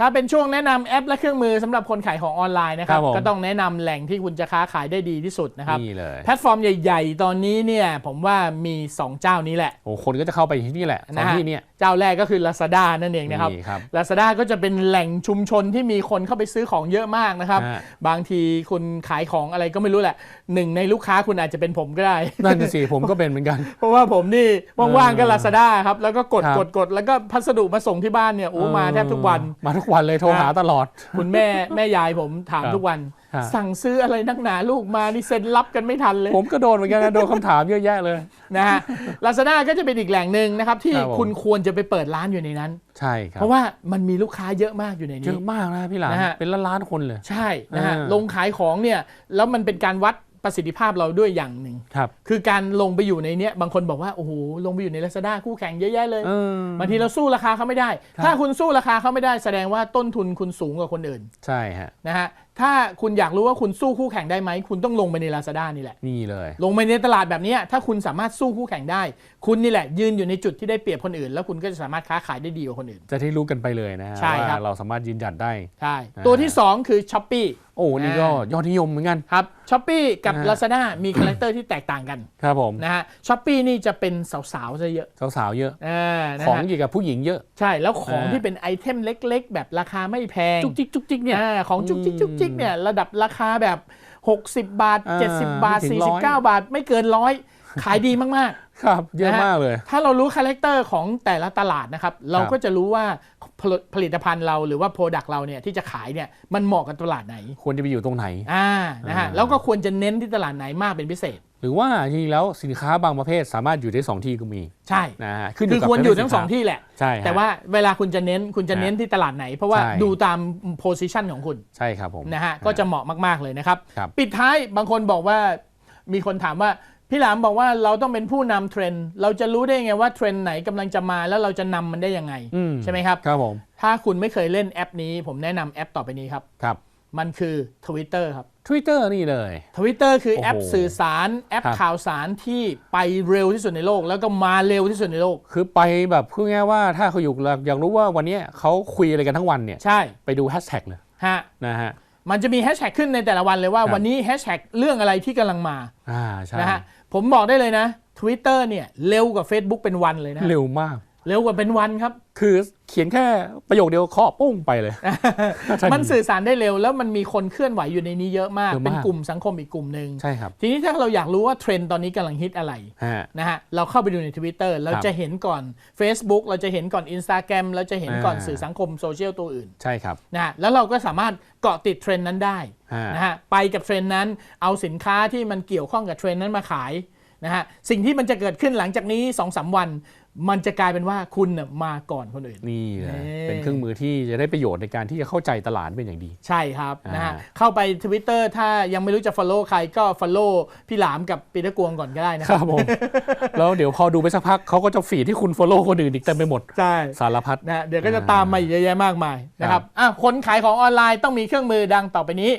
ถ้าเป็นช่วงแนะนำแอปและเครื่องมือสำหรับคนขายของออนไลน์นะครับครับผมก็ต้องแนะนำแหล่งที่คุณจะค้าขายได้ดีที่สุดนะครับนี่เลยแพลตฟอร์มใหญ่ ๆ ตอนนี้เนี่ยผมว่ามี 2 เจ้านี้แหละโอ้คนก็จะเข้าไปที่นี่แหละสองนะฮะที่เนี่ย เจ้าแรกก็คือ Lazada นั่นเองนะครับนี่ครับ Lazada ก็จะเป็นแหล่งชุมชนที่มีคนเข้าไปซื้อของเยอะมากนะครับฮะบางทีคุณขายของอะไรก็ไม่รู้แหละหนึ่งในลูกค้าคุณอาจจะเป็นผมก็ได้ นั่นสิผมก็เป็นเหมือนกัน เพราะว่าผมนี่ว่างๆก็เออ Lazada ครับ แล้วก็กดครับกดกดแล้วก็พัสดุมาส่งที่บ้านเนี่ยโอ้มาแทบทุกวัน มาทุกวันเลยโทรหาตลอด คุณแม่แม่ยายผมถามครับทุกวันฮะ สั่งซื้ออะไรนักหนาลูกมานี่เซ็นรับกันไม่ทันเลย ผมก็โดนเหมือนกันนะโดนคำถามเยอะแยะเลยนะฮะลาซาด้าก็จะเป็นอีกแหล่งหนึ่งนะครับ ที่ครับผมคุณควรจะไปเปิดร้านอยู่ในนั้น ใช่ครับ เพราะว่ามันมีลูกค้าเยอะมากอยู่ในเยนี้อะมากนะพี่หลานนะฮะเป็นล้านล้านๆคนเลย ใช่นะฮะอ่าลงขายของเนี่ยแล้วมันเป็นการวัดประสิทธิภาพเราด้วยอย่างหนึ่งครับคือการลงไปอยู่ในเนี้ยบางคนบอกว่าโอ้โหลงไปอยู่ในลาซาด้าคู่แข่งเยอะแยะเลยเออบางทีเราสู้ราคาเขาไม่ได้ครับถ้าคุณสู้ราคาเขาไม่ได้แสดงว่าต้นทุนคุณสูงกว่าคนอื่น ใช่ฮะนะฮะ ถ้าคุณอยากรู้ว่าคุณสู้คู่แข่งได้ไหม คุณต้องลงไปในลาซาด้านี่แหละ นี่เลย ลงไปในตลาดแบบเนี้ยถ้าคุณสามารถสู้คู่แข่งได้ คุณนี่แหละ ยืนอยู่ในจุดที่ได้เปรียบคนอื่น แล้วคุณก็จะสามารถค้าขายได้ดีกว่าคนอื่น จะได้รู้กันไปเลยนะฮะใช่ครับว่าเราสามารถยืนหยัดได้ใช่อ่าตัวที่ 2 คือช้อปปี้โอ้นี่ก็อ่ายอดนิยมเหมือนกันครับช้อปปี้กับอ่า Lazada มีคาแรคเตอร์ที่แตกต่างกันครับผมนะฮะช้อปปี้นี่จะเป็นสาวๆซะเยอะ สาวๆเยอะอ่านะของฮะเกี่ยวกับผู้หญิงเยอะ ใช่แล้วของอ่าที่เป็นไอเทมเล็ก ๆ แบบราคาไม่แพง จุกจิกจุกจิกเนี่ยอ่าของจุกจิกจุกจิกเนี่ยระดับราคาแบบ 60 บาทอ่า70 บาทไม่ถึงร้อย49 บาท ไม่เกินร้อยขายดีมากๆ ครับ เยอะนะฮะมากเลย ถ้าเรารู้คาแรคเตอร์ของแต่ละตลาดนะครับ เราก็จะรู้ว่าผลิตผลิตภัณฑ์เราหรือว่าโปรดักต์เราเนี่ยที่จะขายเนี่ยมันเหมาะกับตลาดไหน ควรจะไปอยู่ตรงไหน อ่า นะฮะอ่าแล้วก็ควรจะเน้นที่ตลาดไหนมากเป็นพิเศษ หรือว่าจริงๆแล้วสินค้าบางประเภทสามารถอยู่ได้สองที่ก็มีใช่นะฮะขึ้นอคือยู่กับควรอยู่ทั้งประเภทสองที่แหละใช่ฮะแต่ว่าเวลาคุณจะเน้นคุณจะเน้นฮะที่ตลาดไหน เพราะว่าใช่ดูตามโพซิชันของคุณใช่ครับผมนะฮะก็จะเหมาะมากๆเลยนะครับครับปิดท้ายบางคนบอกว่ามีคนถามว่าพี่หลามบอกว่าเราต้องเป็นผู้นำเทรนด์เราจะรู้ได้ไงว่าเทรนด์ไหนกำลังจะมาแล้วเราจะนำมันได้ยังไงอืมใช่ไหมครับครับผมถ้าคุณไม่เคยเล่นแอปนี้ ผมแนะนำแอปต่อไปนี้ครับครับ มันคือ Twitter ครับ Twitter นี่เลย Twitter คือแอปโอ้โหสื่อสารแอปครับข่าวสารที่ไปเร็วที่สุดในโลก แล้วก็มาเร็วที่สุดในโลก คือไปแบบพูดง่ายๆว่าถ้าเขาอยู่อยากรู้ว่าวันเนี้ยเขาคุยอะไรกันทั้งวันเนี่ยใช่ไปดูแฮชแท็กเลยฮะนะฮะมันจะมีแฮชแท็กขึ้นในแต่ละวันเลยว่าครับวันนี้แฮชแท็กเรื่องอะไรที่กำลังมาอ่าใช่นะฮะผมบอกได้เลยนะ Twitter เนี่ยเร็วกว่า Facebook เป็นวันเลยนะ เร็วมาก เร็วกว่าเป็นวันครับ คือเขียนแค่ประโยคเดียวเคาะปุ้งไปเลยทันทีมันสื่อสารได้เร็วแล้วมันมีคนเคลื่อนไหวอยู่ในนี้เยอะมากเยอะมาก เป็นกลุ่มสังคมอีกกลุ่มหนึ่งใช่ครับ ทีนี้ถ้าเราอยากรู้ว่าเทรนด์ตอนนี้กำลังฮิตอะไรฮะนะฮะ เราเข้าไปดูใน Twitter เราครับจะเห็นก่อน Facebook เราจะเห็นก่อน Instagram เราจะเห็นก่อนอ่าสื่อสังคมโซเชียลตัวอื่น ใช่ครับ นะฮะ แล้วเราก็สามารถเกาะติดเทรนด์นั้นได้ฮะนะฮะ ไปกับเทรนด์นั้น เอาสินค้าที่มันเกี่ยวข้องกับเทรนด์นั้นมาขายนะฮะ สิ่งที่มันจะเกิดขึ้นหลังจากนี้2อสวัน มันจะกลายเป็นว่าคุณน่ะมาก่อนคนอื่น นี่เลยนี่เป็นเครื่องมือที่จะได้ประโยชน์ในการที่จะเข้าใจตลาดเป็นอย่างดี ใช่ครับนะฮะอ่าเข้าไป Twitter ถ้ายังไม่รู้จะ follow ใครก็ follow พี่หลามกับปีเตอร์กวงก่อนก็ได้นะครับผมแล้วเดี๋ยวพอดูไปสักพักเขาก็จะฟีดที่คุณ follow คนอื่นอีกเต็มไปหมดใช่สารพัดนะฮะเดี๋ยวก็จะตามมาอีกเยอะแยะมากมายนะคครัรับบอะคนขายของออนไลน์ต้องมีเครื่องมือดังต่อไปนี้